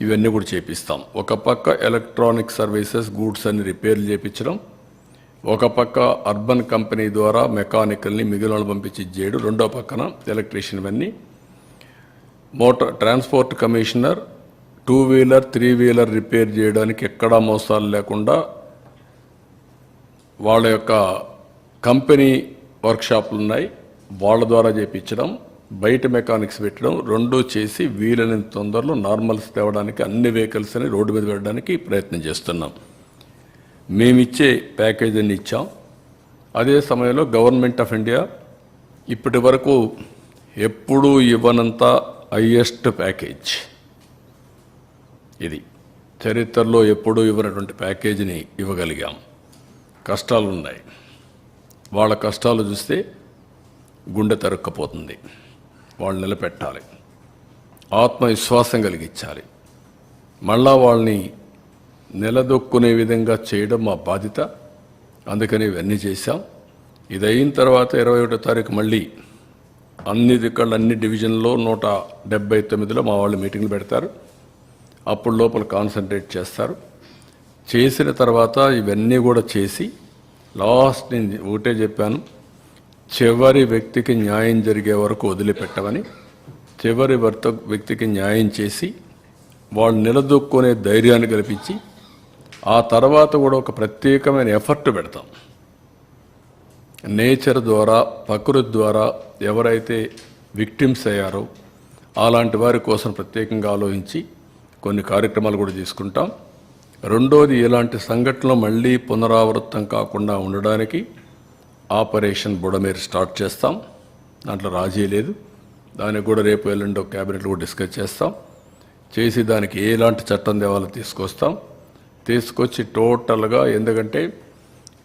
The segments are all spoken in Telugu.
ఇవన్నీ కూడా చేపిస్తాం. ఒక పక్క ఎలక్ట్రానిక్ సర్వీసెస్ గూడ్స్ అన్ని రిపేర్లు చేపించడం ఒక పక్క అర్బన్ కంపెనీ ద్వారా మెకానికల్ని మిగిలిన పంపించి చేయడు రెండో పక్కన ఎలక్ట్రీషియన్ ఇవన్నీ. Motor transport commissioner two wheeler three wheeler repair చేయడానికి ఎక్కడా మోసాలు లేకుండా వాళ్ళ యొక్క కంపెనీ వర్క్షాప్లు ఉన్నాయి. వాళ్ళ ద్వారా చేపించడం బయట మెకానిక్స్ పెట్టడం రెండు చేసి వీలైనంత తొందరలో నార్మల్స్ తేవడానికి అన్ని వెహికల్స్ని రోడ్డు మీద పెట్టడానికి ప్రయత్నం చేస్తున్నాం. మేమిచ్చే ప్యాకేజీని ఇచ్చాం. అదే సమయంలో గవర్నమెంట్ ఆఫ్ ఇండియా ఇప్పటి వరకు ఎప్పుడూ ఇవ్వనంత హయ్యెస్ట్ ప్యాకేజ్. ఇది చరిత్రలో ఎప్పుడూ ఇవ్వనటువంటి ప్యాకేజీని ఇవ్వగలిగాం. కష్టాలు ఉన్నాయి వాళ్ళ కష్టాలు చూస్తే గుండె తరుక్కపోతుంది. వాళ్ళు నిలబెట్టాలి. ఆత్మవిశ్వాసం కలిగించాలి. మళ్ళా వాళ్ళని నిలదొక్కునే విధంగా చేయడం మా బాధ్యత. అందుకని ఇవన్నీ చేశాం. ఇది అయిన తర్వాత ఇరవై ఒకటో తారీఖు మళ్ళీ అన్ని దిక్కళ్ళు అన్ని డివిజన్లో నూట డెబ్బై తొమ్మిదిలో మా వాళ్ళు మీటింగ్లు పెడతారు. అప్పుడు లోపల కాన్సన్ట్రేట్ చేస్తారు. చేసిన తర్వాత ఇవన్నీ కూడా చేసి లాస్ట్ నేను ఒకటే చెప్పాను. చివరి వ్యక్తికి న్యాయం జరిగే వరకు వదిలిపెట్టమని చివరి వర్త వ్యక్తికి న్యాయం చేసి వాళ్ళు నిలదొక్కునే ధైర్యాన్ని కల్పించి ఆ తర్వాత కూడా ఒక ప్రత్యేకమైన ఎఫర్ట్ పెడతాం. నేచర్ ద్వారా ప్రకృతి ద్వారా ఎవరైతే విక్టిమ్స్ అయ్యారో అలాంటి వారి కోసం ప్రత్యేకంగా ఆలోచించి కొన్ని కార్యక్రమాలు కూడా తీసుకుంటాం. రెండోది ఇలాంటి సంఘటనలు మళ్ళీ పునరావృతం కాకుండా ఉండడానికి ఆపరేషన్ బుడమేరు స్టార్ట్ చేస్తాం. దాంట్లో రాజీ లేదు. దానికి కూడా రేపు ఎల్లుండో క్యాబినెట్లో కూడా డిస్కస్ చేస్తాం. చేసి దానికి ఎలాంటి చట్టం తేవాలో తీసుకొస్తాం. తీసుకొచ్చి టోటల్గా ఎందుకంటే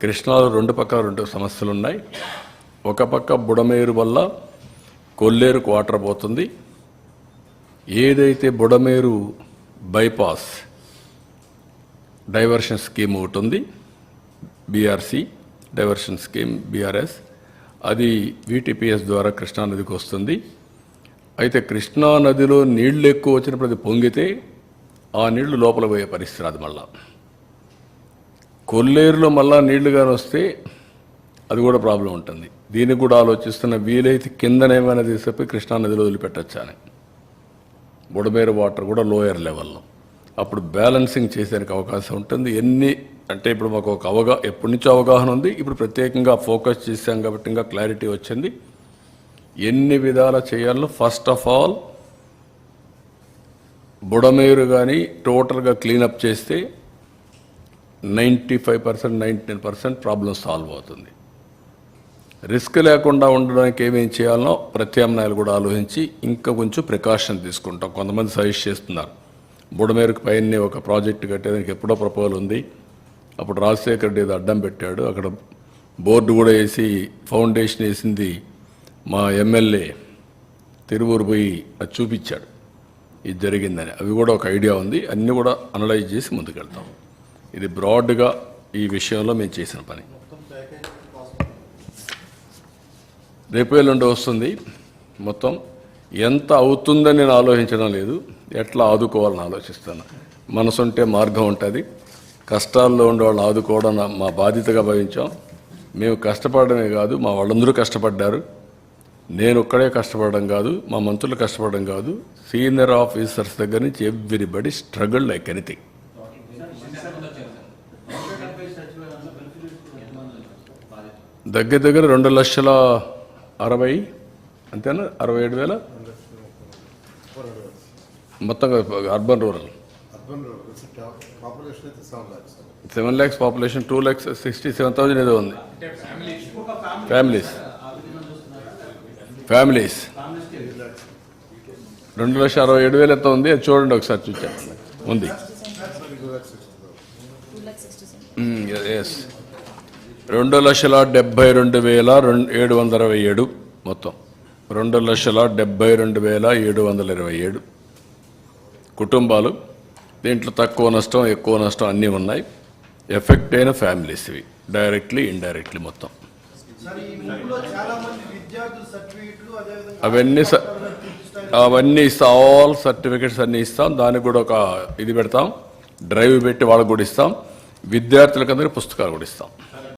కృష్ణాలో రెండు పక్కల రెండు సమస్యలు ఉన్నాయి. ఒక పక్క బుడమేరు వల్ల కొల్లేరుకు వాటర్ పోతుంది. ఏదైతే బుడమేరు బైపాస్ డైవర్షన్ స్కీమ్ ఒకటి ఉంది బీఆర్సీ. Diversion scheme BRS. అది వీటీపీఎస్ ద్వారా కృష్ణానదికి వస్తుంది. అయితే కృష్ణానదిలో నీళ్ళు ఎక్కువ వచ్చినప్పుడు అది పొంగితే ఆ నీళ్ళు లోపల పోయే పరిస్థితి రాదు మళ్ళా. కొల్లేరులో మళ్ళా నీళ్ళు కానీ వస్తే అది కూడా ప్రాబ్లం ఉంటుంది. దీనికి కూడా ఆలోచిస్తున్న వీలైతే కిందనేమైనా తీసుకుపోయి కృష్ణానదిలో వదిలిపెట్టచ్చా అని. బుడమేరు వాటర్ కూడా లోయర్ లెవెల్లో. అప్పుడు బ్యాలెన్సింగ్ చేసేందుకు అవకాశం ఉంటుంది. ఎన్ని అంటే ఇప్పుడు మాకు ఒక అవగా ఎప్పటి నుంచో అవగాహన ఉంది. ఇప్పుడు ప్రత్యేకంగా ఫోకస్ చేశాం కాబట్టి ఇంకా క్లారిటీ వచ్చింది. ఎన్ని విధాల చేయాలో ఫస్ట్ ఆఫ్ ఆల్ బుడమేరు కానీ టోటల్గా క్లీనప్ చేస్తే ninety five percent ninety nine percent problem solve అవుతుంది. రిస్క్ లేకుండా ఉండడానికి ఏమేం చేయాలనో ప్రత్యామ్నాయాలు కూడా ఆలోచించి ఇంకా కొంచెం ప్రికాషన్ తీసుకుంటాం. కొంతమంది సజెస్ట్ చేస్తున్నారు. బుడమేరుకు పైన ఒక ప్రాజెక్ట్ కట్టేదానికి ఎప్పుడో ప్రపోజల్ ఉంది. అప్పుడు రాజశేఖర్ రెడ్డి అడ్డం పెట్టాడు. అక్కడ బోర్డు కూడా వేసి ఫౌండేషన్ వేసింది మా ఎమ్మెల్యే తిరువూరు పోయి అది చూపించాడు. ఇది జరిగిందని. అవి కూడా ఒక ఐడియా ఉంది. అన్నీ కూడా అనలైజ్ చేసి ముందుకెళ్తాం. ఇది బ్రాడ్గా ఈ విషయంలో మేము చేసిన పని. రేపు ఎల్లుండి వస్తుంది. మొత్తం ఎంత అవుతుందని నేను ఆలోచించడం లేదు. ఎట్లా ఆదుకోవాలని ఆలోచిస్తాను. మనసుంటే మార్గం ఉంటుంది. కష్టాల్లో ఉండేవాళ్ళు ఆదుకోవడం మా బాధ్యతగా భావించాం. మేము కష్టపడమే కాదు మా వాళ్ళందరూ కష్టపడ్డారు. నేను ఒక్కడే కష్టపడడం కాదు మా మంత్రులు కష్టపడడం కాదు. సీనియర్ ఆఫీసర్స్ దగ్గర నుంచి ఎవ్రీబడి స్ట్రగుల్ లైక్ ఎనీథింగ్. దగ్గర దగ్గర రెండు లక్షల అరవై అంతేనా? అరవై ఏడు వేల? మొత్తం urban rural. Seven lakhs population two lakhs sixty seven thousand ఏదో ఉంది. ఫ్యామిలీస్ ఫ్యామిలీస్ రెండు లక్షల అరవై ఏడు వేలు ఎంత ఉంది? అది చూడండి ఒకసారి చూచాను ఉంది. Hmm, ఎస్ రెండు లక్షల డెబ్బై రెండు వేల రెండు ఏడు వందల ఇరవై ఏడు మొత్తం. రెండు లక్షల డెబ్బై రెండు వేల ఏడు వందల ఇరవై ఏడు కుటుంబాలు. దీంట్లో తక్కువ నష్టం ఎక్కువ నష్టం అన్నీ ఉన్నాయి. ఎఫెక్ట్ అయిన ఫ్యామిలీస్ ఇవి డైరెక్ట్లీ ఇండైరెక్ట్లీ మొత్తం. అవన్నీ అవన్నీ ఇస్తాం ఆల్ సర్టిఫికెట్స్ అన్నీ ఇస్తాం. దానికి కూడా ఒక ఇది పెడతాం. డ్రైవ్ పెట్టి వాళ్ళకు కూడా ఇస్తాం. విద్యార్థులకందరికీ పుస్తకాలు కూడా ఇస్తాం.